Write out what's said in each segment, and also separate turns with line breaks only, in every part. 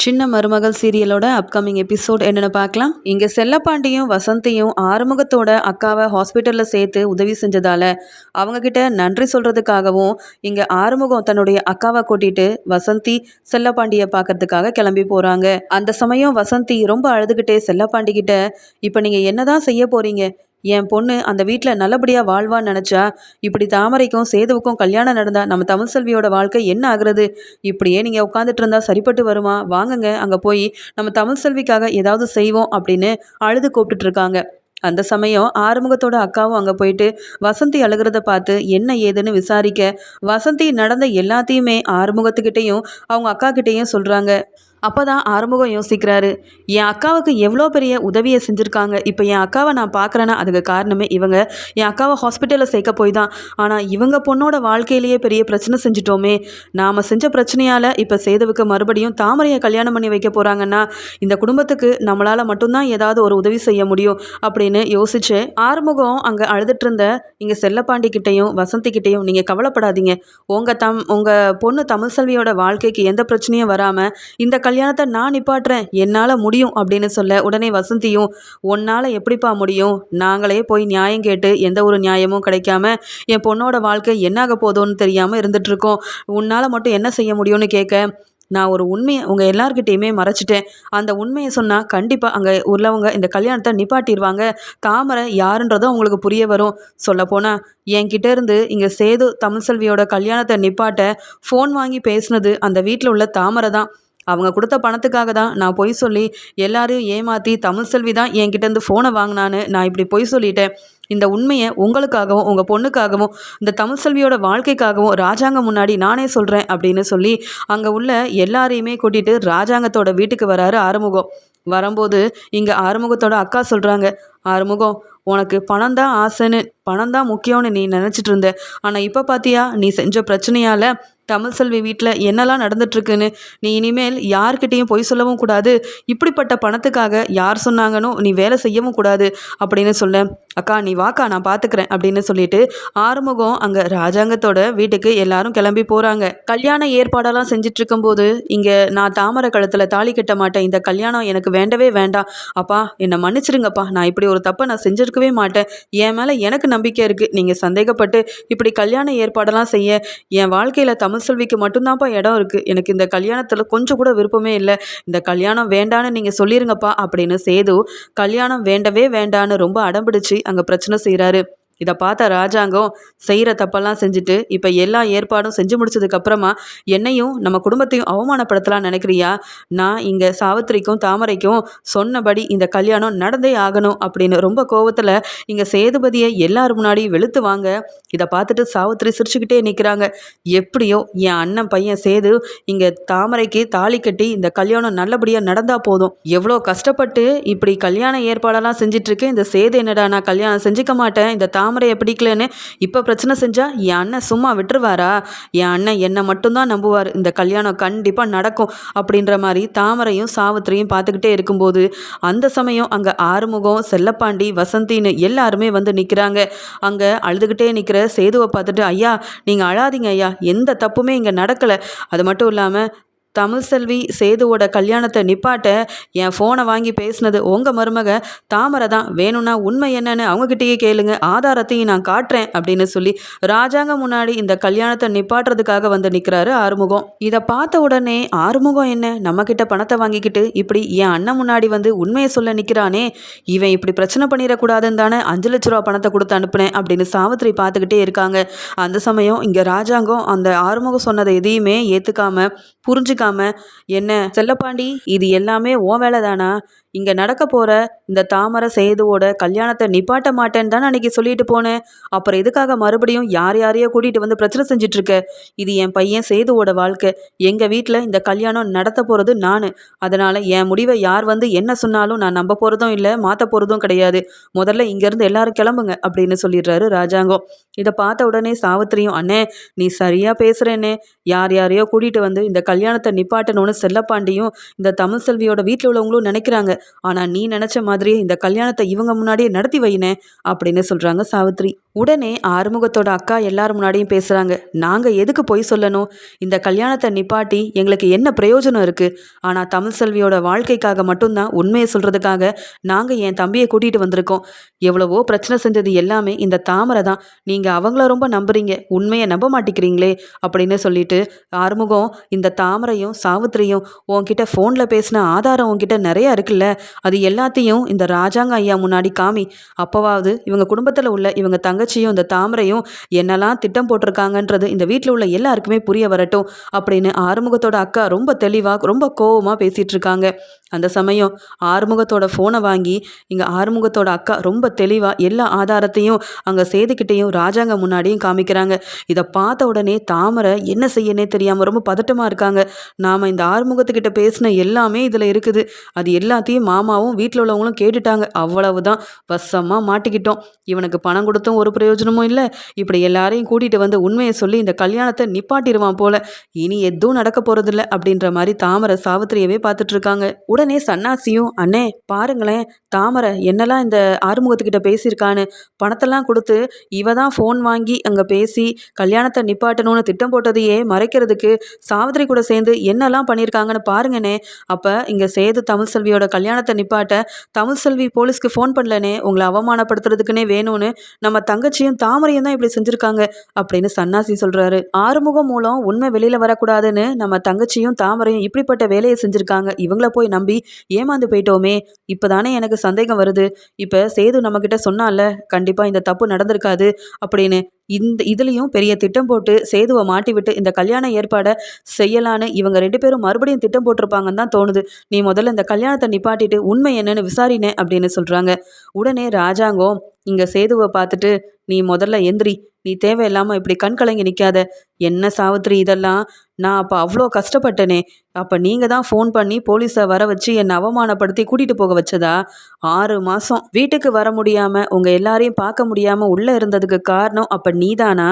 சின்ன மருமகள் சீரியலோட upcoming episode என்னென்னு பார்க்கலாம். இங்கே செல்லப்பாண்டியும் வசந்தியும் ஆறுமுகத்தோட அக்காவை ஹாஸ்பிட்டலில் சேர்த்து உதவி செஞ்சதால அவங்கக்கிட்ட நன்றி சொல்கிறதுக்காகவும் இங்கே ஆறுமுகம் தன்னுடைய அக்காவை கூட்டிகிட்டு வசந்தி செல்லப்பாண்டியை பார்க்கறதுக்காக கிளம்பி போகிறாங்க அந்த சமயம் வசந்தி ரொம்ப அழுதுகிட்டே செல்லப்பாண்டிக்கிட்ட இப்போ நீங்கள் என்ன தான் செய்ய போகிறீங்க என் பொண்ணு அந்த வீட்டில் நல்லபடியாக வாழ்வான்னு நினச்சா இப்படி தாமரைக்கும் சேதுவுக்கும் கல்யாணம் நடந்தா நம்ம தமிழ் செல்வியோட வாழ்க்கை என்ன ஆகுறது? இப்படியே நீங்கள் உட்காந்துட்டு இருந்தால் சரிப்பட்டு வருமா? வாங்குங்க அங்கே போய் நம்ம தமிழ் செல்விக்காக ஏதாவது செய்வோம் அப்படின்னு அழுது கூப்பிட்டுட்ருக்காங்க அந்த சமயம் ஆறுமுகத்தோட அக்காவும் அங்கே போயிட்டு வசந்தி அழுகிறத பார்த்து என்ன ஏதுன்னு விசாரிக்க? வசந்தி நடந்த எல்லாத்தையுமே ஆறுமுகத்துக்கிட்டேயும் அவங்க அக்கா கிட்டேயும் சொல்கிறாங்க அப்போ தான் ஆறுமுகம் யோசிக்கிறாரு. என் அக்காவுக்கு எவ்வளோ பெரிய உதவியை செஞ்சுருக்காங்க. இப்போ என் அக்காவை நான் பார்க்குறேன்னா அதுக்கு காரணமே இவங்க. என் அக்காவை ஹாஸ்பிட்டலில் சேர்க்க போய் தான். ஆனால் இவங்க பொண்ணோட வாழ்க்கையிலேயே பெரிய பிரச்சனை செஞ்சிட்டோமே. நாம் செஞ்ச பிரச்சனையால் இப்போ சேதுவுக்கு மறுபடியும் தாமரையை கல்யாணம் பண்ணி வைக்க போகிறாங்கன்னா இந்த குடும்பத்துக்கு நம்மளால் மட்டும்தான் ஏதாவது ஒரு உதவி செய்ய முடியும் அப்படின்னு யோசிச்சு ஆறுமுகம் அங்கே அழுதுட்டு இருந்த இங்கே செல்லப்பாண்டி கிட்டையும் வசந்தி நீங்கள் கவலைப்படாதீங்க. உங்கள் தம் உங்கள் பொண்ணு தமிழ்செல்வியோட வாழ்க்கைக்கு எந்த பிரச்சனையும் வராமல் இந்த கல்யாணத்தை நான் நிப்பாட்டுறேன். என்னால் முடியும் அப்படின்னு சொல்ல உடனே வசந்தியும் உன்னால் எப்படிப்பா முடியும்? நாங்களே போய் நியாயம் கேட்டு எந்த ஒரு நியாயமும் கிடைக்காம என் பொண்ணோட வாழ்க்கை என்னாக போதோன்னு தெரியாமல் இருந்துகிட்ருக்கோம் உன்னால் மட்டும் என்ன செய்ய முடியும்னு கேட்க நான் ஒரு உண்மையை உங்கள் எல்லார்கிட்டேயுமே மறைச்சிட்டேன். அந்த உண்மையை சொன்னால் கண்டிப்பாக அங்கே உள்ளவங்க இந்த கல்யாணத்தை நிப்பாட்டிடுவாங்க தாமரை யாருன்றதும் உங்களுக்கு புரிய வரும். சொல்லப்போனால் என்கிட்ட இருந்து இங்கே சேது தமிழ்செல்வியோட கல்யாணத்தை நிப்பாட்ட ஃபோன் வாங்கி பேசுனது அந்த வீட்டில் உள்ள தாமரை தான். அவங்க கொடுத்த பணத்துக்காக தான் நான் பொய் சொல்லி எல்லாரையும் ஏமாற்றி தமிழ் செல்வி தான் என்கிட்டேருந்து ஃபோனை வாங்கினான்னு நான் இப்படி பொய் சொல்லிட்டேன். இந்த உண்மையை உங்களுக்காகவும் உங்கள் பொண்ணுக்காகவும் இந்த தமிழ் செல்வியோட வாழ்க்கைக்காகவும் ராஜாங்க முன்னாடி நானே சொல்கிறேன் அப்படின்னு சொல்லி அங்கே உள்ள எல்லாரையுமே கூட்டிகிட்டு ராஜாங்கத்தோட வீட்டுக்கு வராரு ஆறுமுகம். வரும்போது இங்கே ஆறுமுகத்தோட அக்கா சொல்கிறாங்க ஆறுமுகம் உனக்கு பணம் தான் ஆசைன்னு பணம் தான் முக்கியம்னு நீ நினச்சிட்டு இருந்த. ஆனால் இப்போ பார்த்தியா நீ செஞ்ச பிரச்சனையால் தமிழ் செல்வி வீட்டில் என்னெல்லாம் நடந்துட்டுருக்குன்னு நீ இனிமேல் யார்கிட்டேயும் பொய் சொல்லவும் கூடாது. இப்படிப்பட்ட பணத்துக்காக யார் சொன்னாங்கன்னு நீ வேலை செய்யவும் கூடாது அப்படின்னு சொல்ல அக்கா நீ வாக்கா நான் பார்த்துக்கிறேன் அப்படின்னு சொல்லிட்டு ஆறுமுகம் அங்கே ராஜாங்கத்தோட வீட்டுக்கு எல்லாரும் கிளம்பி போகிறாங்க கல்யாண ஏற்பாடெல்லாம் செஞ்சுட்டு இருக்கும்போது இங்கே நான் தாமரை கழுத்தில் தாலி கட்ட மாட்டேன். இந்த கல்யாணம் எனக்கு வேண்டவே வேண்டாம். அப்பா என்னை மன்னிச்சிருங்கப்பா. நான் இப்படி ஒரு தப்பை நான் செஞ்சுருக்கவே மாட்டேன். என் மேலே எனக்கு நம்பிக்கை இருக்குது நீங்கள் சந்தேகப்பட்டு இப்படி கல்யாண ஏற்பாடெல்லாம் செய்ய என் வாழ்க்கையில் தமிழ் செல்விக்கு மட்டும்தான்ப்பா இடம் இருக்குது எனக்கு இந்த கல்யாணத்தில் கொஞ்சம் கூட விருப்பமே இல்லை. இந்த கல்யாணம் வேண்டான்னு நீங்கள் சொல்லிடுங்கப்பா அப்படின்னு சேது கல்யாணம் வேண்டவே வேண்டான்னு ரொம்ப அடம்பிடிச்சு அங்கே பிரச்சனை செய்கிறாரு இதை பார்த்த ராஜாங்கம் செய்கிற தப்பெல்லாம் செஞ்சுட்டு இப்போ எல்லா ஏற்பாடும் செஞ்சு முடிச்சதுக்கப்புறமா என்னையும் நம்ம குடும்பத்தையும் அவமானப்படுத்தலாம் நினைக்கிறியா? நான் இங்கே சாவித்திரிக்கும் தாமரைக்கும் சொன்னபடி இந்த கல்யாணம் நடந்தே ஆகணும் அப்படின்னு ரொம்ப கோவத்தில் இங்கே சேதுபதியை எல்லார் முன்னாடியும் வெளுத்து வாங்க. இதை பார்த்துட்டு சாவித்திரி சிரிச்சுக்கிட்டே நிற்கிறாங்க எப்படியோ என் அண்ணன் பையன் சேது இங்கே தாமரைக்கு தாலி கட்டி இந்த கல்யாணம் நல்லபடியாக நடந்தால் போதும். எவ்வளோ கஷ்டப்பட்டு இப்படி கல்யாண ஏற்பாடெல்லாம் செஞ்சிட்ருக்கு இந்த சேது என்னடா நான் கல்யாணம் செஞ்சுக்க மாட்டேன். இந்த தாமரை தாமரையை பிடிக்கலன்னு இப்போ பிரச்சனை செஞ்சால் என் அண்ணன் சும்மா விட்டுருவாரா? என் அண்ணன் என்னை மட்டும்தான் நம்புவார். இந்த கல்யாணம் கண்டிப்பாக நடக்கும் அப்படின்ற மாதிரி தாமரையும் சாவித்திரியும் பார்த்துக்கிட்டே இருக்கும்போது அந்த சமயம் அங்கே ஆறுமுகம் செல்லப்பாண்டி வசந்தின்னு எல்லாருமே வந்து நிற்கிறாங்க அங்கே அழுதுகிட்டே நிற்கிற சேதுவை பார்த்துட்டு ஐயா நீங்கள் அழாதீங்க ஐயா. எந்த தப்புமே இங்கே நடக்கலை. அது மட்டும் இல்லாமல் தமிழ் செல்வி சேதுவோட கல்யாணத்தை நிப்பாட்ட என் ஃபோனை வாங்கி பேசினது உங்கள் மருமக. தாமரை தான். வேணும்னா உண்மை என்னன்னு அவங்கக்கிட்டேயே கேளுங்க. ஆதாரத்தையும் நான் காட்டுறேன் அப்படின்னு சொல்லி ராஜாங்க முன்னாடி இந்த கல்யாணத்தை நிப்பாட்டுறதுக்காக வந்து நிற்கிறாரு ஆறுமுகம். இதை பார்த்த உடனே ஆறுமுகம் என்ன? நம்மக்கிட்ட பணத்தை வாங்கிக்கிட்டு இப்படி என் அண்ணன் முன்னாடி வந்து உண்மையை சொல்ல நிற்கிறானே இவன் இப்படி பிரச்சனை பண்ணிடக்கூடாதுன்னு தானே அஞ்சு லட்ச ரூபா பணத்தை கொடுத்து அனுப்புனேன் அப்படின்னு சாவித்திரி பார்த்துக்கிட்டே இருக்காங்க. அந்த சமயம் இங்கே ராஜாங்கம் அந்த ஆறுமுகம் சொன்னதை எதையுமே ஏற்றுக்காம புரிஞ்சுக்காம என்ன செல்லப்பாண்டி இது எல்லாமே ஓ வேலை தானா இங்கே நடக்க போகிற இந்த தாமரை சேதுவோட கல்யாணத்தை நிப்பாட்ட மாட்டேன்னு தான் அன்றைக்கி சொல்லிட்டு போனேன். அப்புறம் எதுக்காக மறுபடியும் யார் யாரையோ கூட்டிகிட்டு வந்து பிரச்சனை செஞ்சிட்ருக்க? இது என் பையன் சேதுவோட வாழ்க்கை. எங்கள் வீட்டில் இந்த கல்யாணம் நடத்த போகிறது நான். அதனால் என் முடிவை யார் வந்து என்ன சொன்னாலும் நான் நம்ப போகிறதும் இல்லை மாற்ற போகிறதும் கிடையாது. முதல்ல இங்கேருந்து எல்லாரும் கிளம்புங்க அப்படின்னு சொல்லிடுறாரு ராஜாங்கம் இதை பார்த்த உடனே சாவித்திரியும் அண்ணே நீ சரியாக பேசுகிறேன்னே யார் யாரையோ கூட்டிகிட்டு வந்து இந்த கல்யாணத்தை நிப்பாட்டணும்னு செல்லப்பாண்டியும் இந்த தமிழ் செல்வியோட வீட்டில் உள்ளவங்களும் நினைக்கிறாங்க. ஆனால் நீ நினச்ச மாதிரியே இந்த கல்யாணத்தை இவங்க முன்னாடியே நடத்தி வைனே அப்படின்னு சொல்கிறாங்க சாவித்ரி. உடனே ஆறுமுகத்தோட அக்கா எல்லார் முன்னாடியும் பேசுகிறாங்க நாங்கள் எதுக்கு பொய் சொல்லணும்? இந்த கல்யாணத்தை நிப்பாட்டி எங்களுக்கு என்ன பிரயோஜனம் இருக்குது ஆனால் தமிழ் செல்வியோட வாழ்க்கைக்காக மட்டும்தான் உண்மையை சொல்கிறதுக்காக நாங்கள் என் தம்பியை கூட்டிகிட்டு வந்திருக்கோம். எவ்வளவோ பிரச்சனை செஞ்சது எல்லாமே இந்த தாமரை தான். நீங்கள் அவங்கள ரொம்ப நம்புறீங்க. உண்மையை நம்ப மாட்டேங்கிறீங்களே அப்படின்னு சொல்லிட்டு ஆறுமுகம் இந்த தாமரையும் சாவித்திரியும் உன்கிட்ட ஃபோனில் பேசின ஆதாரம் உன்கிட்ட நிறையா இருக்குல்ல? அது எல்லாத்தையும் இந்த ராஜாங்க ஐயா முன்னாடி காமி. அப்போவாவது இவங்க குடும்பத்தில் உள்ள இவங்க தங்கச்சியும் இந்த தாமரையும் என்னெல்லாம் திட்டம் போட்டிருக்காங்கன்றது இந்த வீட்டில் உள்ள எல்லாருக்குமே புரிய வரட்டும் அப்படின்னு ஆறுமுகத்தோட அக்கா ரொம்ப தெளிவாக ரொம்ப கோவமாக பேசிகிட்டு இருக்காங்க அந்த சமயம் ஆறுமுகத்தோட ஃபோனை வாங்கி இங்கே ஆறுமுகத்தோட அக்கா ரொம்ப தெளிவாக எல்லா ஆதாரத்தையும் அங்கே சேதுக்கிட்டேயும் ராஜாங்க முன்னாடியும் காமிக்கிறாங்க. இதை பார்த்த உடனே தாமரை என்ன செய்யனே தெரியாமல் ரொம்ப பதட்டமாக இருக்காங்க. நாம் இந்த ஆறுமுகத்துக்கிட்ட பேசின எல்லாமே இதில் இருக்குது. அது எல்லாத்தையும் மாமாவும் வீட்டில் உள்ளவங்களும் கேட்டுட்டாங்க. அவ்வளவுதான். வசமாக மாட்டிக்கிட்டோம். இவனுக்கு பணம் கொடுத்தும் ஒரு பிரயோஜனமும் இல்லை. இப்படி எல்லாரையும் கூட்டிகிட்டு வந்து உண்மையை சொல்லி இந்த கல்யாணத்தை நிப்பாட்டிடுவான் போல. இனி எதுவும் நடக்க போகிறதில்ல அப்படின்ற மாதிரி தாமரை சாவித்திரியவே பார்த்துட்ருக்காங்க உடனே சன்னாசியும் அண்ணே பாருங்களேன் தாமரை என்னெல்லாம் இந்த ஆறுமுகத்துக்கிட்ட பேசியிருக்கான்னு. பணத்தெல்லாம் கொடுத்து இவ தான் ஃபோன் வாங்கி அங்கே பேசி கல்யாணத்தை நிப்பாட்டணும்னு திட்டம் போட்டதையே மறைக்கிறதுக்கு சாவித்திரி கூட சேர்ந்து என்னெல்லாம் பண்ணியிருக்காங்கன்னு பாருங்கண்ணே. அப்போ இங்கே சேது தமிழ் செல்வியோட கல்யாணத்தை நிப்பாட்ட தமிழ் செல்வி போலீஸ்க்கு ஃபோன் பண்ணலனே உங்களை அவமானப்படுத்துறதுக்குன்னே வேணும்னு நம்ம தங்கச்சியும் தாமரையும் தான் இப்படி செஞ்சுருக்காங்க அப்படின்னு சன்னாசி சொல்கிறாரு ஆறுமுகம் மூலம் உண்மை வெளியில் வரக்கூடாதுன்னு நம்ம தங்கச்சியும் தாமரையும் இப்படிப்பட்ட வேலையை செஞ்சுருக்காங்க. இவங்கள போய் நம்பி ஏமாந்து போயிட்டோமே. இப்போ தானே எனக்கு சந்தேகம் வருது. இப்போ சேது நம்மக்கிட்ட சொன்னால கண்டிப்பாக இந்த தப்பு நடந்திருக்காது அப்படின்னு இந்த இதுலேயும் பெரிய திட்டம் போட்டு சேதுவை மாட்டி விட்டு இந்த கல்யாண ஏற்பாடை செய்யலான்னு இவங்க ரெண்டு பேரும் மறுபடியும் திட்டம் போட்டிருப்பாங்கன்னு தான் தோணுது. நீ முதல்ல இந்த கல்யாணத்தை நிப்பாட்டிட்டு உண்மை என்னன்னு விசாரினேன் அப்படின்னு சொல்கிறாங்க உடனே ராஜாங்கம் இங்கே சேதுவை பார்த்துட்டு நீ முதல்ல எந்திரி. நீ தேவையில்லாமல் இப்படி கண் கலங்கி நிற்காத என்ன சாவித்திரி இதெல்லாம்? நான் அப்போ அவ்வளோ கஷ்டப்பட்டனே. அப்போ நீங்கள் தான் ஃபோன் பண்ணி போலீஸை வர வச்சு என்னை அவமானப்படுத்தி கூட்டிகிட்டு போக வச்சதா? ஆறு மாதம் வீட்டுக்கு வர முடியாமல் உங்கள் எல்லாரையும் பார்க்க முடியாமல் உள்ளே இருந்ததுக்கு காரணம் அப்போ நீதானா?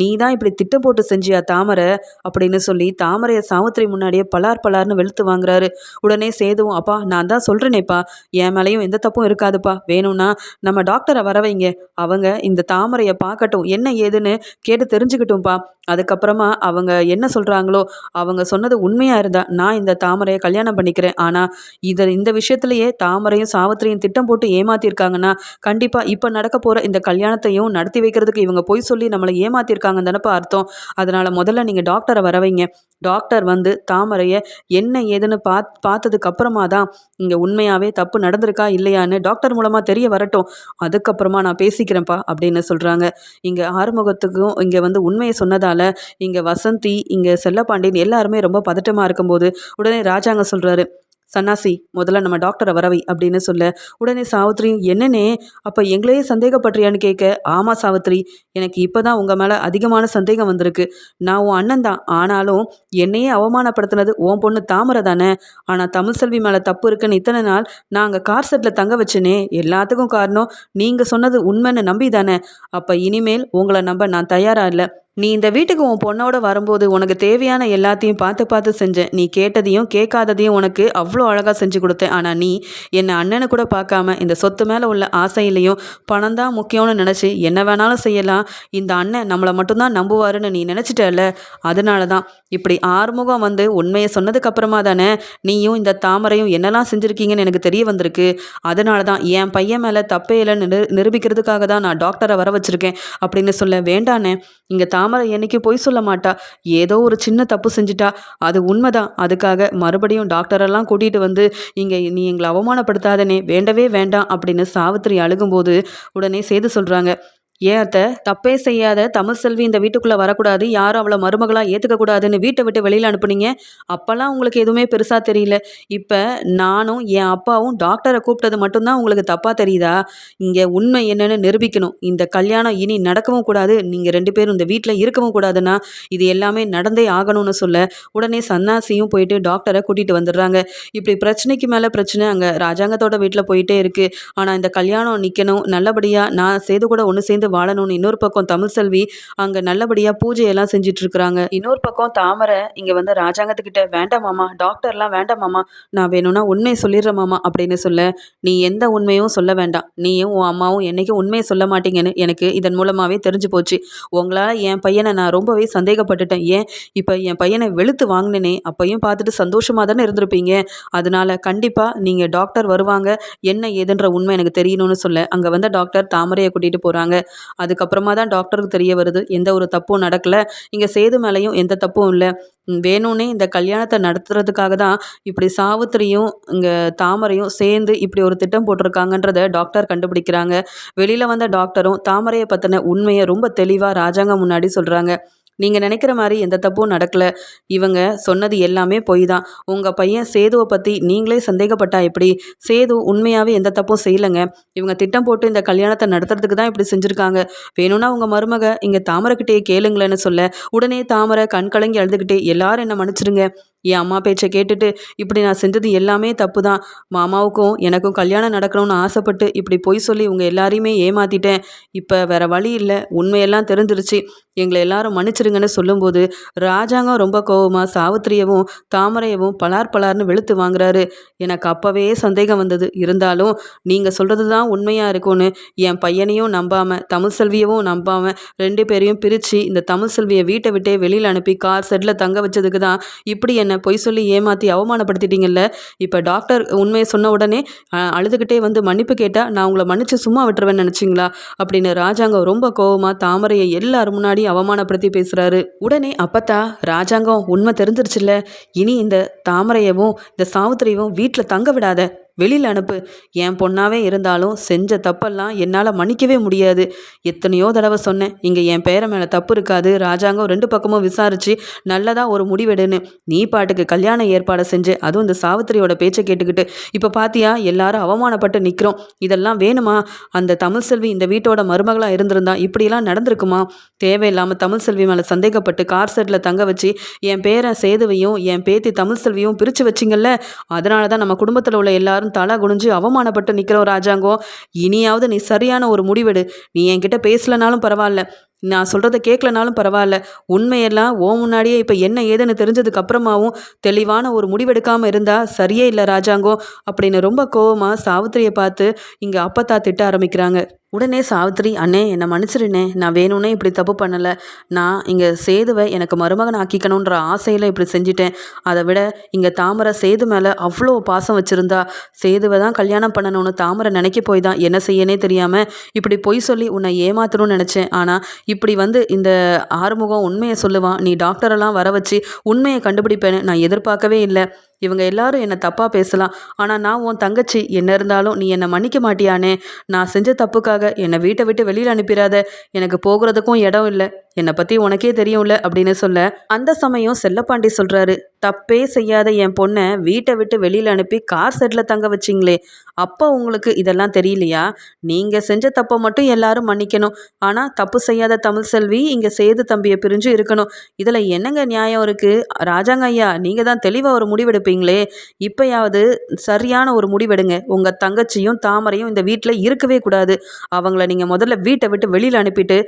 நீ தான் இப்படி திட்டம் போட்டு செஞ்சியா தாமரை? அப்படின்னு சொல்லி தாமரையை சாவித்திரி முன்னாடியே பலார் பலார்னு வெளுத்து வாங்குறாரு. உடனே சேதுவும் அப்பா நான் தான் சொல்கிறேனேப்பா என் மேலேயும் எந்த தப்பும் இருக்காதுப்பா. வேணும்னா நம்ம டாக்டரை வர வைங்க. அவங்க இந்த தா தாமரையை பார்க்கட்டும் என்ன ஏதுன்னு கேட்டு தெரிஞ்சுக்கிட்டும்ப்பா அதுக்கப்புறமா அவங்க என்ன சொல்கிறாங்களோ அவங்க சொன்னது உண்மையாக இருந்தா நான் இந்த தாமரையை கல்யாணம் பண்ணிக்கிறேன். ஆனால் இதை இந்த விஷயத்துலையே தாமரையும் சாவித்திரியும் திட்டம் போட்டு ஏமாத்திருக்காங்கன்னா கண்டிப்பாக இப்போ நடக்க போகிற இந்த கல்யாணத்தையும் நடத்தி வைக்கிறதுக்கு இவங்க பொய் சொல்லி நம்மளை ஏமாத்திருக்காங்கன்னு தானப்பா அர்த்தம். அதனால் முதல்ல நீங்கள் டாக்டரை வர வைங்க. டாக்டர் வந்து தாமரையை என்ன ஏதுன்னு பாத் பார்த்ததுக்கு அப்புறமா தான் இங்கே உண்மையாகவே தப்பு நடந்திருக்கா இல்லையான்னு டாக்டர் மூலமாக தெரிய வரட்டும். அதுக்கப்புறமா நான் பேசிக்கிறேன்ப்பா அப்படின்னு சொல்கிறாங்க இங்கே ஆறுமுகத்துக்கும் இங்கே வந்து உண்மையை சொன்னதால் இங்கே வசந்தி இங்கே செல்லப்பாண்டியன் எல்லாருமே ரொம்ப பதட்டமாக இருக்கும்போது உடனே ராஜாங்க சொல்கிறாரு சன்னாசி முதல்ல நம்ம டாக்டரை வரவை அப்படின்னு சொல்ல உடனே சாவித்ரி என்னன்னே அப்போ எங்களையே சந்தேகப்படுறியான்னு கேட்க ஆமாம் சாவித்ரி எனக்கு இப்போ தான் உங்கள் மேலே அதிகமான சந்தேகம் வந்திருக்கு. நான் உன் அண்ணன் தான். ஆனாலும் என்னையே அவமானப்படுத்தினது உன் பொண்ணு தாமரை தானே. ஆனால் தமிழ் செல்வி மேலே தப்பு இருக்குன்னு இத்தனை நாள் நான் அங்கே கார் செட்டில் தங்க வச்சேனே. எல்லாத்துக்கும் காரணம் நீங்கள் சொன்னது உண்மைன்னு நம்பி தானே அப்போ இனிமேல் உங்களை நம்ப நான் தயாராக இல்லை. நீ இந்த வீட்டுக்கு உன் பொண்ணோட வரும்போது உனக்கு தேவையான எல்லாத்தையும் பார்த்து பார்த்து செஞ்சேன். நீ கேட்டதையும் கேட்காததையும் உனக்கு அவ்வளோ அழகாக செஞ்சு கொடுத்தேன். ஆனால் நீ என்னை அண்ணனை கூட பார்க்காம இந்த சொத்து மேலே உள்ள ஆசையிலையும் பணம் தான் முக்கியம்னு நினச்சி என்ன வேணாலும் செய்யலாம். இந்த அண்ணன் நம்மளை மட்டும்தான் நம்புவாருன்னு நீ நினச்சிட்டல அதனால தான் இப்படி ஆறுமுகம் வந்து உண்மையை சொன்னதுக்கப்புறமா தானே நீயும் இந்த தாமரையும் என்னெல்லாம் செஞ்சுருக்கீங்கன்னு எனக்கு தெரிய வந்திருக்கு. அதனால தான் என் பையன் மேலே தப்பே இல்லைன்னு நிரு நிரூபிக்கிறதுக்காக தான் நான் டாக்டரை வர வச்சுருக்கேன் அப்படின்னு சொல்ல வேண்டானே இங்கே தாமரை தாமரை என்னைக்கு பொய் சொல்ல மாட்டா? ஏதோ ஒரு சின்ன தப்பு செஞ்சிட்டா. அது உண்மைதான். அதுக்காக மறுபடியும் டாக்டரெல்லாம் கூட்டிகிட்டு வந்து இங்கே நீ எங்களை அவமானப்படுத்தாதனே வேண்டவே வேண்டாம் அப்படின்னு சாவித்திரி அழுகும்போது உடனே செய்து சொல்கிறாங்க ஏன் அத்தை? தப்பே செய்யாத தமிழ் செல்வி இந்த வீட்டுக்குள்ளே வரக்கூடாது. யாரும் அவளை மருமகளாக ஏற்றுக்கக்கூடாதுன்னு வீட்டை விட்டு வெளியில் அனுப்புனீங்க. அப்போல்லாம் உங்களுக்கு எதுவுமே பெருசாக தெரியல. இப்போ நானும் என் அப்பாவும் டாக்டரை கூப்பிட்டது மட்டும்தான் உங்களுக்கு தப்பாக தெரியுதா? இங்கே உண்மை என்னன்னு நிரூபிக்கணும். இந்த கல்யாணம் இனி நடக்கவும் கூடாது. நீங்கள் ரெண்டு பேரும் இந்த வீட்டில் இருக்கவும் கூடாதுன்னா இது எல்லாமே நடந்தே ஆகணும்னு சொல்ல உடனே சன்னாசியும் போயிட்டு டாக்டரை கூட்டிகிட்டு வந்துடுறாங்க. இப்படி பிரச்சனைக்கு மேலே பிரச்சனை அங்கே ராஜாங்கத்தோட வீட்டில் போயிட்டே இருக்குது ஆனால் இந்த கல்யாணம் நிற்கணும் நல்லபடியாக நான் செய்து கூட ஒன்று சேர்ந்து சேர்ந்து வாழணும்னு இன்னொரு பக்கம் தமிழ் செல்வி அங்கே நல்லபடியாக பூஜையெல்லாம் செஞ்சுட்டு இருக்கிறாங்க இன்னொரு பக்கம் தாமரை இங்கே வந்து ராஜாங்கத்துக்கிட்ட வேண்டாம் மாமா டாக்டர்லாம் வேண்டாம் மாமா நான் வேணும்னா உண்மையை சொல்லிடுறேன் மாமா அப்படின்னு சொல்ல நீ எந்த உண்மையும் சொல்ல வேண்டாம். நீயும் உன் அம்மாவும் என்றைக்கும் உண்மையை சொல்ல மாட்டீங்கன்னு எனக்கு இதன் மூலமாகவே தெரிஞ்சு போச்சு. உங்களால் என் பையனை நான் ரொம்பவே சந்தேகப்பட்டுட்டேன். ஏன்? இப்போ என் பையனை வெளுத்து வாங்கினேனே அப்பையும் பார்த்துட்டு சந்தோஷமாக தானே இருந்திருப்பீங்க. அதனால கண்டிப்பாக நீங்கள் டாக்டர் வருவாங்க. என்ன ஏதுன்ற உண்மை எனக்கு தெரியணும்னு சொல்ல அங்கே வந்த டாக்டர் தாமரையை கூட்டிகிட்டு போகிறாங்க அதுக்கப்புறமா தான் டாக்டருக்கு தெரிய வருது. எந்த ஒரு தப்பும் நடக்கலை. இங்கே சேது மேலேயும் எந்த தப்பும் இல்லை. வேணும்னே இந்த கல்யாணத்தை நடத்துறதுக்காக தான் இப்படி சாவித்திரியும் இங்கே தாமரையும் சேர்ந்து இப்படி ஒரு திட்டம் போட்டிருக்காங்கன்றத டாக்டர் கண்டுபிடிக்கிறாங்க. வெளியில் வந்த டாக்டரும் தாமரையை பற்றின உண்மையை ரொம்ப தெளிவாக ராஜாங்கம் முன்னாடி சொல்கிறாங்க நீங்கள் நினைக்கிற மாதிரி எந்த தப்பும் நடக்கலை. இவங்க சொன்னது எல்லாமே பொய் தான். உங்கள் பையன் சேதுவை பற்றி நீங்களே சந்தேகப்பட்டா எப்படி? சேது உண்மையாகவே எந்த தப்பும் செய்யலைங்க. இவங்க திட்டம் போட்டு இந்த கல்யாணத்தை நடத்துறதுக்கு தான் இப்படி செஞ்சுருக்காங்க. வேணும்னா உங்கள் மருமக இங்கே தாமரைக்கிட்டே கேளுங்களேன்னு சொல்ல உடனே தாமரை கண் கலங்கி அழுதுகிட்டே எல்லாரும் என்ன மன்னிச்சிருங்க. என் அம்மா பேச்சை கேட்டுட்டு இப்படி நான் செஞ்சது எல்லாமே தப்பு தான். மாமாவுக்கும் எனக்கும் கல்யாணம் நடக்கணும்னு ஆசைப்பட்டு இப்படி பொய் சொல்லி உங்கள் எல்லாரையுமே ஏமாற்றிட்டேன் இப்போ வேறு வழி இல்லை. உண்மையெல்லாம் தெரிஞ்சிருச்சு. எங்களை எல்லாரும் மன்னிச்சிருங்கன்னு சொல்லும்போது ராஜாங்கம் ரொம்ப கோவமாக சாவித்திரியவும் தாமரையவும் பலார் பலார்னு வெளுத்து வாங்குறாரு. எனக்கு அப்போவே சந்தேகம் வந்தது. இருந்தாலும் நீங்கள் சொல்கிறது தான் உண்மையாக இருக்கும்னு என் பையனையும் நம்பாமல் தமிழ் செல்வியவும் நம்பாமல் ரெண்டு பேரையும் பிரித்து இந்த தமிழ் செல்வியை வீட்டை விட்டே வெளியில் அனுப்பி கார் செட்டில் தங்க வச்சதுக்கு தான் இப்படி என்னை பொய் சொல்லி ஏமாற்றி அவமானப்படுத்திட்டீங்கல்ல? இப்போ டாக்டர் உண்மையை சொன்ன உடனே அழுதுகிட்டே வந்து மன்னிப்பு கேட்டால் நான் உங்களை மன்னிச்சு சும்மா விட்டுருவேன்னு நினச்சிங்களா? அப்படின்னு ராஜாங்கம் ரொம்ப கோவமாக தாமரையை எல்லாரும் முன்னாடி அவமானப்படுத்தி பேசுகிறாரு உடனே அப்பத்தா ராஜாங்கம் உண்மை தெரிஞ்சிருச்சுல்ல. இனி இந்த தாமரையவும் இந்த சாவித்திரியவும் வீட்டில் தங்க விடாத. வெளியில் அனுப்பு. என் பொண்ணாவே இருந்தாலும் செஞ்ச தப்பெல்லாம் என்னால் மன்னிக்கவே முடியாது. எத்தனையோ தடவை சொன்னேன். இங்கே என் பேரை மேலே தப்பு இருக்காது. ராஜாங்கம் ரெண்டு பக்கமும் விசாரித்து நல்லதாக ஒரு முடிவெடுன்னு. நீ பாட்டுக்கு கல்யாண ஏற்பாடை செஞ்சு அதுவும் இந்த சாவித்திரியோட பேச்சை கேட்டுக்கிட்டு. இப்போ பாத்தியா எல்லாரும் அவமானப்பட்டு நிற்கிறோம் இதெல்லாம் வேணுமா? அந்த தமிழ் செல்வி இந்த வீட்டோட மருமகளாக இருந்திருந்தா இப்படியெல்லாம் நடந்திருக்குமா? தேவையில்லாமல் தமிழ் செல்வி மேலே சந்தேகப்பட்டு கார் செட்டில் தங்க வச்சு என் பேரை சேதுவையும் என் பேத்தி தமிழ் செல்வியும் பிரித்து வச்சிங்கல்ல? அதனால தான் நம்ம குடும்பத்தில் உள்ள எல்லாரும் எல்லாரும் தலை குனிஞ்சு அவமானப்பட்டு நிற்கிற ஒரு ராஜாங்கம் இனியாவது நீ சரியான ஒரு முடிவெடு. நீ என்கிட்ட பேசலனாலும் பரவாயில்ல. நான் சொல்கிறத கேட்கலனாலும் பரவாயில்ல. உண்மையெல்லாம் ஓ முன்னாடியே இப்போ என்ன ஏதுன்னு தெரிஞ்சதுக்கு அப்புறமாவும் தெளிவான ஒரு முடிவெடுக்காமல் இருந்தால் சரியே இல்லை ராஜாங்கோ. அப்படின்னு ரொம்ப கோவமாக சாவித்திரியை பார்த்து இங்கே அப்பத்தா திட்ட ஆரம்பிக்கிறாங்க. உடனே சாவித்திரி அண்ணே என்னை மன்னிச்சிருண்ணே. நான் வேணும்னே இப்படி தப்பு பண்ணலை. நான் இங்கே சேதுவை எனக்கு மருமகன் ஆக்கிக்கணுன்ற ஆசையில் இப்படி செஞ்சிட்டேன். அதை விட இங்கே தாமரை சேது மேலே அவ்வளோ பாசம் வச்சுருந்தா சேதுவை தான் கல்யாணம் பண்ணணும்னு தாமரை நினைக்க போய் தான் என்ன செய்யனே தெரியாமல் இப்படி பொய் சொல்லி உன்னை ஏமாத்தணும்னு நினச்சேன். ஆனால் இப்படி வந்து இந்த ஆறுமுகம் உண்மையை சொல்லுவான். நீ டாக்டரெல்லாம் வர வச்சு உண்மையை கண்டுபிடிப்பேன்னு நான் எதிர்பார்க்கவே இல்லை. இவங்க எல்லாரும் என்னை தப்பாக பேசலாம். ஆனால் நான் உன் தங்கச்சி. என்ன இருந்தாலும் நீ என்னை மன்னிக்க மாட்டியானே. நான் செஞ்ச தப்புக்காக என்னை வீட்டை விட்டு வெளியில் அனுப்பிடாத எனக்கு போகிறதுக்கும் இடம் இல்லை. என்னை பற்றி உனக்கே தெரியும்ல அப்படின்னு சொல்ல அந்த சமயம் செல்லப்பாண்டி சொல்கிறாரு தப்பே செய்யாத என் பொண்ணை வீட்டை விட்டு வெளியில் அனுப்பி கார் செட்டில் தங்க வச்சிங்களே. அப்போ உங்களுக்கு இதெல்லாம் தெரியலையா? நீங்கள் செஞ்ச தப்பை மட்டும் எல்லாரும் மன்னிக்கணும். ஆனால் தப்பு செய்யாத தமிழ் செல்வி இங்கே சேது தம்பியை பிரிஞ்சு இருக்கணும். இதில் என்னங்க நியாயம் இருக்குது ராஜாங்க ஐயா நீங்கள் தான் தெளிவாக ஒரு இருப்பீங்களே? இப்போயாவது சரியான ஒரு முடிவெடுங்க. உங்கள் தங்கச்சியும் தாமரையும் இந்த வீட்டில் இருக்கவே கூடாது. அவங்கள நீங்கள் முதல்ல வீட்டை விட்டு வெளியில் அனுப்பிட்டு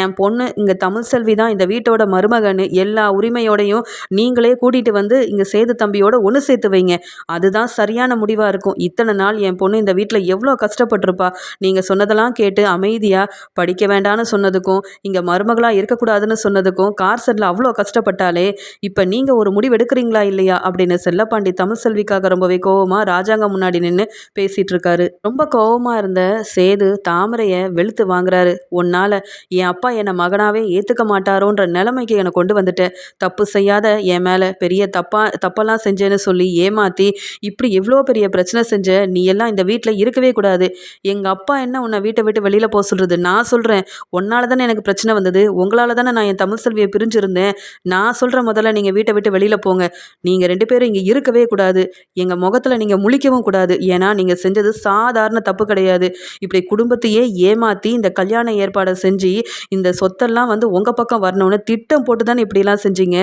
என் பொண்ணு இங்கே தமிழ் செல்வி தான் இந்த வீட்டோட மருமகன் எல்லா உரிமையோடையும் நீங்களே கூட்டிகிட்டு வந்து இங்கே சேது தம்பியோட ஒன்று சேர்த்து வைங்க. அதுதான் சரியான முடிவாக இருக்கும். இத்தனை நாள் என் பொண்ணு இந்த வீட்டில் எவ்வளோ கஷ்டப்பட்டிருப்பா. நீங்கள் சொன்னதெல்லாம் கேட்டு அமைதியாக படிக்க வேண்டான்னு சொன்னதுக்கும் இங்கே மருமகளாக இருக்கக்கூடாதுன்னு சொன்னதுக்கும் கார் செட்டில் அவ்வளோ கஷ்டப்பட்டாலே இப்போ நீங்கள் ஒரு முடிவு எடுக்கிறீங்களா இல்லையா? அப்படின்னு செல்ல தமிழ் செல்விக்காக ரொம்பவே கோவமாக ராஜாங்கம் முன்னாடி நின்று பேசிகிட்டு இருக்காரு ரொம்ப கோவமாக இருந்த சேது தாமரையை வெளுத்து வாங்குறாரு. உன்னால் என் அப்பா என்னை மகனாகவே ஏற்றுக்க மாட்டாரோன்ற நிலைமைக்கு என்னை கொண்டு வந்துட்டேன் தப்பு செய்யாத என் மேலே பெரிய தப்பாக தப்பெல்லாம் செஞ்சேன்னு சொல்லி ஏமாற்றி இப்படி எவ்வளோ பெரிய பிரச்சனை செஞ்ச நீ எல்லாம் இந்த வீட்டில் இருக்கவே கூடாது. எங்கள் அப்பா என்ன உன்னை வீட்டை விட்டு வெளியில் போக சொல்கிறது நான் சொல்கிறேன் உன்னால தானே எனக்கு பிரச்சனை வந்தது. உங்களால் தானே நான் என் தமிழ் செல்வியை பிரிஞ்சிருந்தேன். நான் சொல்கிற முதல்ல நீங்கள் வீட்டை விட்டு வெளியில் போங்க. நீங்கள் ரெண்டு பேரும் இங்கே இருக்கவே கூடாது. எங்கள் முகத்தில் நீங்கள் முழிக்கவும் கூடாது. ஏன்னா நீங்கள் செஞ்சது சாதாரண தப்பு கிடையாது. இப்படி குடும்பத்தையே ஏமாற்றி இந்த கல்யாண ஏற்பாடை செஞ்சு இந்த சொத்தெல்லாம் வந்து உங்கள் பக்கம் வரணும்னு திட்டம் போட்டு தானே இப்படிலாம் செஞ்சீங்க?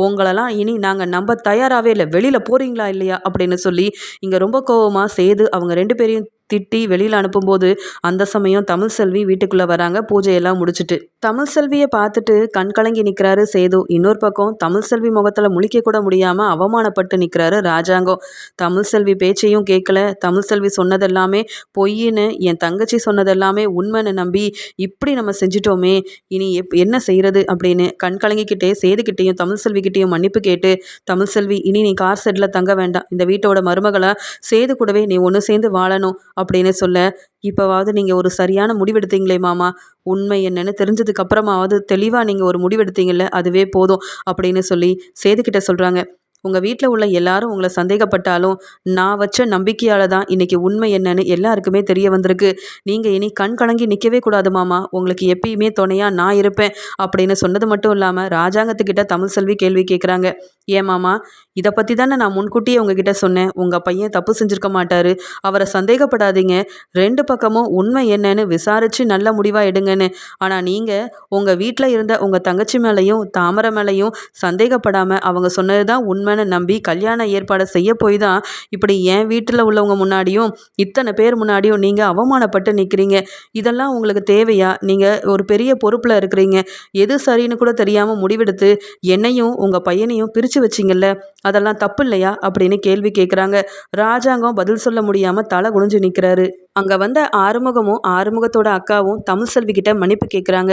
உங்களெல்லாம் இனி நாங்கள் நம்ப தயாராகவே இல்லை. வெளியில் போகிறீங்களா இல்லையா? அப்படின்னு சொல்லி இங்கே ரொம்ப கோவமாக செய்து அவங்க ரெண்டு பேரையும் திட்டி வெளியில் அனுப்பும்போது அந்த சமயம் தமிழ் செல்வி வீட்டுக்குள்ளே வராங்க. பூஜையெல்லாம் முடிச்சுட்டு. தமிழ் செல்வியை பார்த்துட்டு கண் கலங்கி நிற்கிறாரு சேது. இன்னொரு பக்கம் தமிழ் செல்வி முகத்தில் முழிக்க கூட முடியாமல் அவமானப்பட்டு நிற்கிறாரு ராஜாங்கம். தமிழ் செல்வி பேச்சையும் கேட்கல தமிழ் செல்வி சொன்னதெல்லாமே பொய்ன்னு என் தங்கச்சி சொன்னதெல்லாமே உண்மைன்னு நம்பி இப்படி நம்ம செஞ்சிட்டோமே இனி எப் என்ன செய்கிறது அப்படின்னு கண் கலங்கிக்கிட்டே சேதுக்கிட்டேயும் தமிழ் செல்விக்கிட்டேயும் மன்னிப்பு கேட்டு தமிழ் செல்வி இனி நீ கார் செட்டில் தங்க வேண்டாம். இந்த வீட்டோட மருமகளை சேது கூடவே நீ ஒன்று சேர்ந்து வாழணும். அப்படின்னு சொல்ல இப்போவாவது நீங்கள் ஒரு சரியான முடிவெடுத்தீங்களே மாமா. உண்மை என்னன்னு தெரிஞ்சதுக்கு அப்புறமாவது தெளிவாக நீங்கள் ஒரு முடிவெடுத்தீங்கல்ல அதுவே போதும் அப்படின்னு சொல்லி சேதுக்கிட்ட சொல்கிறாங்க உங்கள் வீட்டில் உள்ள எல்லாரும் உங்களை சந்தேகப்பட்டாலும் நான் வச்ச நம்பிக்கையால் தான் இன்றைக்கி உண்மை என்னன்னு எல்லாருக்குமே தெரிய வந்திருக்கு. நீங்கள் இனி கண் கலங்கி நிற்கவே கூடாது மாமா. உங்களுக்கு எப்பயுமே துணையாக நான் இருப்பேன் அப்படின்னு சொன்னது மட்டும் இல்லாமல் ராஜாங்கத்துக்கிட்ட தமிழ் செல்வி கேள்வி கேட்குறாங்க ஏன் மாமா? இதை பற்றி தானே நான் முன்கூட்டியே உங்ககிட்ட சொன்னேன். உங்கள் பையன் தப்பு செஞ்சுருக்க மாட்டார். அவரை சந்தேகப்படாதீங்க. ரெண்டு பக்கமும் உண்மை என்னன்னு விசாரித்து நல்ல முடிவாக எடுங்கன்னு. ஆனால் நீங்கள் உங்கள் வீட்டில் இருந்த உங்கள் தங்கச்சி மேலேயும் தாமரை மேலேயும் சந்தேகப்படாமல் அவங்க சொன்னது தான் உண்மைன்னு நம்பி கல்யாண ஏற்பாடை செய்ய போய் தான் இப்படி என் வீட்டில் உள்ளவங்க முன்னாடியும் இத்தனை பேர் முன்னாடியும் நீங்கள் அவமானப்பட்டு நிற்கிறீங்க இதெல்லாம் உங்களுக்கு தேவையா? நீங்கள் ஒரு பெரிய பொறுப்பில் இருக்கிறீங்க. எது சரின்னு கூட தெரியாமல் முடிவெடுத்து என்னையும் உங்கள் பையனையும் பிரித்து வச்சிங்கல்ல? அதெல்லாம் தப்பு இல்லையா? அப்படின்னு கேள்வி கேட்குறாங்க ராஜாங்கம் பதில் சொல்ல முடியாமல் தலை குனிஞ்சு நிற்கிறாரு அங்கே வந்த ஆறுமுகமும் ஆறுமுகத்தோட அக்காவும் தமிழ் செல்வி கிட்ட மன்னிப்பு கேட்குறாங்க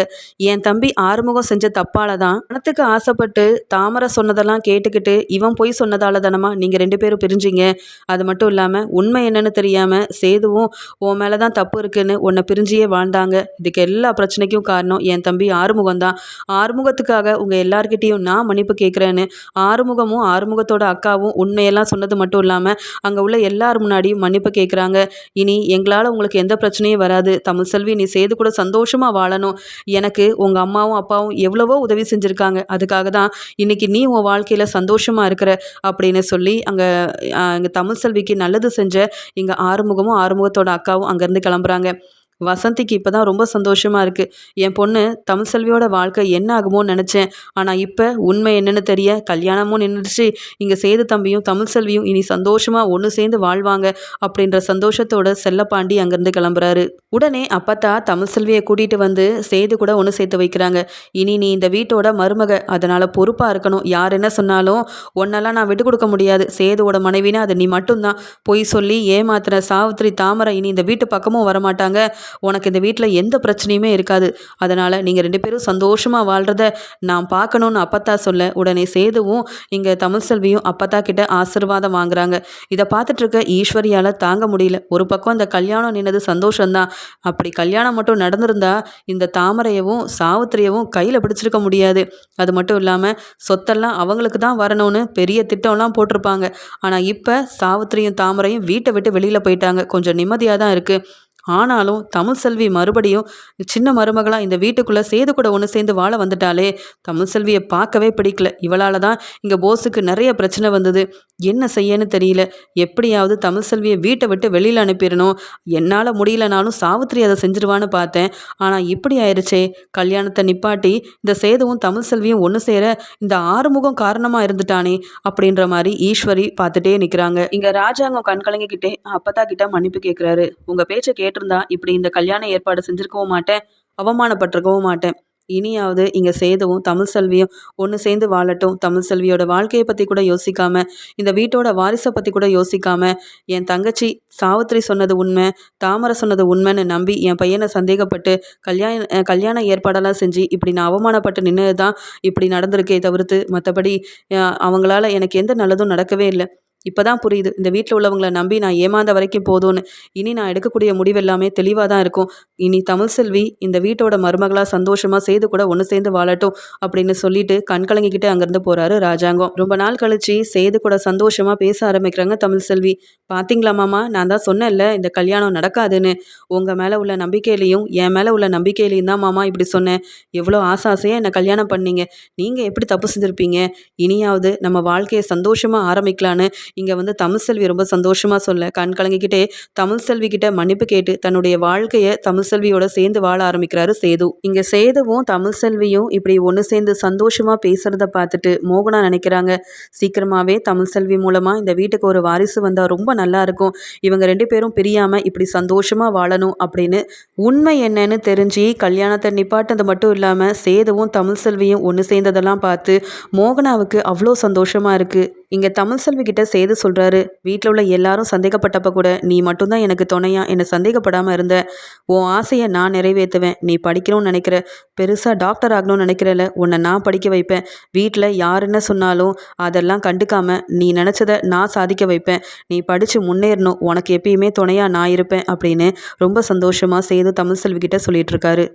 என் தம்பி ஆறுமுகம் செஞ்ச தப்பால தான் பணத்துக்கு ஆசைப்பட்டு தாமரை சொன்னதெல்லாம் கேட்டுக்கிட்டு இவன் போய் சொன்னதால தானமா நீங்கள் ரெண்டு பேரும் பிரிஞ்சிங்க. அது மட்டும் இல்லாமல் உண்மை என்னன்னு தெரியாமல் சேதுவும் உன் மேலே தான் தப்பு இருக்குன்னு உன்னை பிரிஞ்சியே வாழ்ந்தாங்க. இதுக்கு எல்லா பிரச்சனைக்கும் காரணம் என் தம்பி ஆறுமுகம் தான். ஆறுமுகத்துக்காக உங்கள் எல்லார்கிட்டேயும் நான் மன்னிப்பு கேட்குறேன்னு ஆறுமுகமும் ஆறுமுகத்தோட அக்காவும் உண்மையெல்லாம் சொன்னது மட்டும் இல்லாமல் அங்கே உள்ள எல்லார் முன்னாடியும் மன்னிப்பு கேட்குறாங்க இனி எங்களால் அதனால் உங்களுக்கு எந்த பிரச்சனையும் வராது. தமிழ் செல்வி நீ செய்து கூட சந்தோஷமாக வாழணும். எனக்கு உங்கள் அம்மாவும் அப்பாவும் எவ்வளவோ உதவி செஞ்சுருக்காங்க. அதுக்காக தான் இன்றைக்கி நீ உன் வாழ்க்கையில் சந்தோஷமாக இருக்கிற அப்படின்னு சொல்லி அங்கே அங்கே தமிழ் செல்விக்கு நல்லது செஞ்ச இங்கே ஆறுமுகமும் ஆறுமுகத்தோட அக்காவும் அங்கேருந்து கிளம்புறாங்க. வசந்திக்கு இப்போ தான் ரொம்ப சந்தோஷமாக இருக்குது என் பொண்ணு தமிழ் செல்வியோட வாழ்க்கை என்ன ஆகுமோன்னு நினச்சேன். ஆனால் இப்போ உண்மை என்னென்னு தெரிய கல்யாணமும் நின்றுச்சு இங்கே சேது தம்பியும் தமிழ் செல்வியும் இனி சந்தோஷமாக ஒன்று சேர்ந்து வாழ்வாங்க அப்படின்ற சந்தோஷத்தோட செல்லப்பாண்டி அங்கேருந்து கிளம்புறாரு. உடனே அப்பத்தா தமிழ் செல்வியை கூட்டிகிட்டு வந்து சேது கூட ஒன்று சேர்த்து வைக்கிறாங்க. இனி நீ இந்த வீட்டோட மருமக அதனால் பொறுப்பாக இருக்கணும். யார் என்ன சொன்னாலும் ஒன்னெல்லாம் நான் விட்டு கொடுக்க முடியாது. சேதுவோட மனைவினா அது நீ மட்டும்தான். பொய் சொல்லி ஏமாத்துற சாவித்திரி தாமரை இனி இந்த வீட்டு பக்கமும் வரமாட்டாங்க. உனக்கு இந்த வீட்டில் எந்த பிரச்சனையுமே இருக்காது. அதனால் நீங்கள் ரெண்டு பேரும் சந்தோஷமாக வாழ்கிறத நான் பார்க்கணுன்னு அப்பத்தா சொல்ல உடனே சேதுவும் இங்கே தமிழ் செல்வியும் அப்பத்தா கிட்ட ஆசிர்வாதம் வாங்குறாங்க. இதை பார்த்துட்டு இருக்க ஈஸ்வரியால் தாங்க முடியல. ஒரு பக்கம் இந்த கல்யாணம் நின்னது சந்தோஷம்தான். அப்படி கல்யாணம் மட்டும் நடந்திருந்தா இந்த தாமரையவும் சாவித்திரியவும் கையில் பிடிச்சிருக்க முடியாது. அது மட்டும் இல்லாமல் சொத்தெல்லாம் அவங்களுக்கு தான் வரணும்னு பெரிய திட்டம்லாம் போட்டிருப்பாங்க. ஆனால் இப்போ சாவித்திரியும் தாமரையும் வீட்டை விட்டு வெளியில் போயிட்டாங்க. கொஞ்சம் நிம்மதியாக தான் இருக்குது ஆனாலும் தமிழ் செல்வி மறுபடியும் சின்ன மருமகளாக இந்த வீட்டுக்குள்ளே சேது கூட ஒன்று சேர்ந்து வாழ வந்துட்டாலே தமிழ் செல்வியை பார்க்கவே பிடிக்கல. இவளால் தான் இங்கே போஸுக்கு நிறைய பிரச்சனை வந்தது. என்ன செய்யன்னு தெரியல. எப்படியாவது தமிழ் செல்வியை வீட்டை விட்டு வெளியில் அனுப்பிடணும். என்னால் முடியலனாலும் சாவித்திரி அதை செஞ்சிருவான்னு பார்த்தேன். ஆனால் இப்படி ஆயிடுச்சே கல்யாணத்தை நிப்பாட்டி இந்த சேதுவும் தமிழ் செல்வியும் ஒன்று சேர இந்த ஆறுமுகம் காரணமாக இருந்துட்டானே அப்படின்ற மாதிரி ஈஸ்வரி பார்த்துட்டே நிற்கிறாங்க இங்கே ராஜாங்கம் கண்கலங்கிக்கிட்டே அப்பதா கிட்ட மன்னிப்பு கேட்குறாரு உங்கள் பேச்சை கேட்டு கேட்டிருந்தா இப்படி இந்த கல்யாண ஏற்பாடு செஞ்சுருக்கவும் மாட்டேன் அவமானப்பட்டிருக்கவும் மாட்டேன். இனியாவது இங்கே சேதுவும் தமிழ் செல்வியும் ஒன்று சேர்ந்து வாழட்டும். தமிழ் செல்வியோட வாழ்க்கையை பற்றி கூட யோசிக்காம இந்த வீட்டோட வாரிசை பற்றி கூட யோசிக்காம என் தங்கச்சி சாவித்திரி சொன்னது உண்மை தாமரை சொன்னது உண்மைன்னு நம்பி என் பையனை சந்தேகப்பட்டு கல்யாண கல்யாண ஏற்பாடெல்லாம் செஞ்சு இப்படி நான் அவமானப்பட்டு நின்று தான் இப்படி நடந்திருக்கே தவிர்த்து மற்றபடி அவங்களால எனக்கு எந்த நல்லதும் நடக்கவே இல்லை. இப்போ தான் புரியுது. இந்த வீட்டில் உள்ளவங்களை நம்பி நான் ஏமாந்த வரைக்கும் போதும்னு. இனி நான் எடுக்கக்கூடிய முடிவு எல்லாமே தெளிவாக தான் இருக்கும். இனி தமிழ் செல்வி இந்த வீட்டோட மருமகளாக சந்தோஷமாக செய்து கூட ஒன்று சேர்ந்து வாழட்டும் அப்படின்னு சொல்லிட்டு கண் கலங்கிக்கிட்டு அங்கேருந்து போகிறாரு ராஜாங்கம். ரொம்ப நாள் கழிச்சு செய்து கூட சந்தோஷமாக பேச ஆரம்பிக்கிறாங்க தமிழ் செல்வி. பார்த்தீங்களா மாமா? நான் தான் சொன்னேன்ல இந்த கல்யாணம் நடக்காதுன்னு. உங்கள் மேலே உள்ள நம்பிக்கையிலையும் என் மேலே உள்ள நம்பிக்கையிலையும் தான் மாமா இப்படி சொன்னேன். எவ்வளோ ஆசை ஆசையாக என்னை கல்யாணம் பண்ணீங்க. நீங்கள் எப்படி தப்பு செஞ்சுருப்பீங்க? இனியாவது நம்ம வாழ்க்கையை சந்தோஷமாக ஆரம்பிக்கலான்னு இங்கே வந்து தமிழ்செல்வி ரொம்ப சந்தோஷமாக சொல்ல. கண் கலங்கிக்கிட்டே தமிழ்செல்வி கிட்ட மன்னிப்பு கேட்டு தன்னுடைய வாழ்க்கையை தமிழ்செல்வியோட சேர்ந்து வாழ ஆரம்பிக்கிறாரு சேது. இங்கே சேதுவும் தமிழ்செல்வியும் இப்படி ஒன்று சேர்ந்து சந்தோஷமாக பேசுகிறத பார்த்துட்டு மோகனா நினைக்கிறாங்க. சீக்கிரமாகவே தமிழ் செல்வி மூலமாக இந்த வீட்டுக்கு ஒரு வாரிசு வந்தால் ரொம்ப நல்லா இருக்கும். இவங்க ரெண்டு பேரும் பிரியாமல் இப்படி சந்தோஷமாக வாழணும் அப்படின்னு உண்மை என்னன்னு தெரிஞ்சு கல்யாணத்தை நிப்பாட்டது மட்டும் இல்லாமல் சேதுவும் தமிழ்செல்வியும் ஒன்று சேர்ந்ததெல்லாம் பார்த்து மோகனாவுக்கு அவ்வளோ சந்தோஷமாக இருக்குது இங்கே தமிழ் செல்வி கிட்ட செய்து சொல்கிறாரு வீட்டில் உள்ள எல்லாரும் சந்தேகப்பட்டப்ப கூட நீ மட்டும்தான் எனக்கு துணையா என்னை சந்தேகப்படாமல் இருந்த. உன் ஆசையை நான் நிறைவேற்றுவேன். நீ படிக்கணும்னு நினைக்கிற பெருசாக டாக்டர் ஆகணும்னு நினைக்கிறல உன்னை நான் படிக்க வைப்பேன். வீட்டில் யார் என்ன சொன்னாலும் அதெல்லாம் கண்டுக்காமல் நீ நினச்சதை நான் சாதிக்க வைப்பேன். நீ படித்து முன்னேறணும். உனக்கு எப்பயுமே துணையாக நான் இருப்பேன். அப்படின்னு ரொம்ப சந்தோஷமாக சேது தமிழ்செல்வி கிட்ட சொல்லிட்டு இருக்காரு.